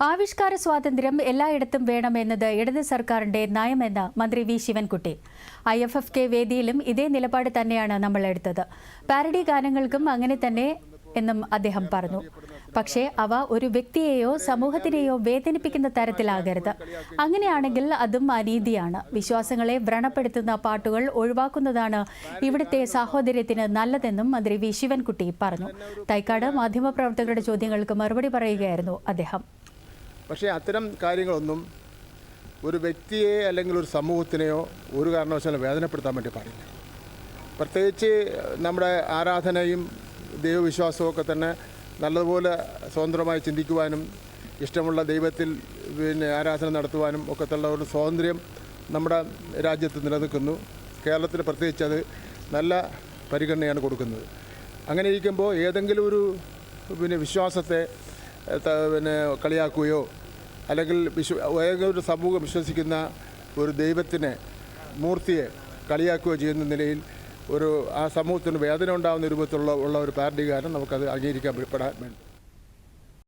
ആവിഷ്കാര സ്വാതന്ത്ര്യം എല്ലായിടത്തും വേണമെന്നത് ഇടത് സർക്കാരിന്റെ നയമെന്ന് മന്ത്രി V. Sivankutty. I F F K വേദിയിലും ഇതേ നിലപാട് തന്നെയാണ് നമ്മൾ എടുത്തത്. പാരഡി ഗാനങ്ങൾക്കും അങ്ങനെ തന്നെ എന്നും അദ്ദേഹം പറഞ്ഞു. പക്ഷേ അവ ഒരു വ്യക്തിയെയോ സമൂഹത്തിനെയോ വേദനിപ്പിക്കുന്ന തരത്തിലാകരുത്. അങ്ങനെയാണെങ്കിൽ അതും അനീതിയാണ്. വിശ്വാസങ്ങളെ വ്രണപ്പെടുത്തുന്ന പാട്ടുകൾ ഒഴിവാക്കുന്നതാണ് ഇവിടുത്തെ സാഹോദര്യത്തിന് നല്ലതെന്നും മന്ത്രി വി. ശിവൻകുട്ടി പറഞ്ഞു. തൈക്കാട് മാധ്യമപ്രവർത്തകരുടെ ചോദ്യങ്ങൾക്ക് മറുപടി പറയുകയായിരുന്നു അദ്ദേഹം. പക്ഷേ അത്തരം കാര്യങ്ങളൊന്നും ഒരു വ്യക്തിയെ അല്ലെങ്കിൽ ഒരു സമൂഹത്തിനെയോ ഒരു കാരണവശാലും വേദനപ്പെടുത്താൻ വേണ്ടി പാടില്ല. പ്രത്യേകിച്ച് നമ്മുടെ ആരാധനയും ദൈവവിശ്വാസവും ഒക്കെ തന്നെ നല്ലതുപോലെ സ്വതന്ത്രമായി ചിന്തിക്കുവാനും ഇഷ്ടമുള്ള ദൈവത്തിൽ പിന്നെ ആരാധന നടത്തുവാനും ഒക്കെ തള്ള ഒരു സ്വാതന്ത്ര്യം നമ്മുടെ രാജ്യത്ത് നിലനിൽക്കുന്നു. കേരളത്തിൽ പ്രത്യേകിച്ച് അത് നല്ല പരിഗണനയാണ് കൊടുക്കുന്നത്. അങ്ങനെ ഇരിക്കുമ്പോൾ ഏതെങ്കിലും ഒരു പിന്നെ വിശ്വാസത്തെ പിന്നെ കളിയാക്കുകയോ അല്ലെങ്കിൽ വിശ്വ ഒരു സമൂഹം വിശ്വസിക്കുന്ന ഒരു ദൈവത്തിനെ മൂർത്തിയെ കളിയാക്കുകയോ ചെയ്യുന്ന നിലയിൽ ഒരു ആ സമൂഹത്തിന് വേദന ഉണ്ടാകുന്ന രൂപത്തിലുള്ള ഉള്ള ഒരു പാരഡി നമുക്കത് അംഗീകരിക്കാൻ പെടാൻ വേണ്ടി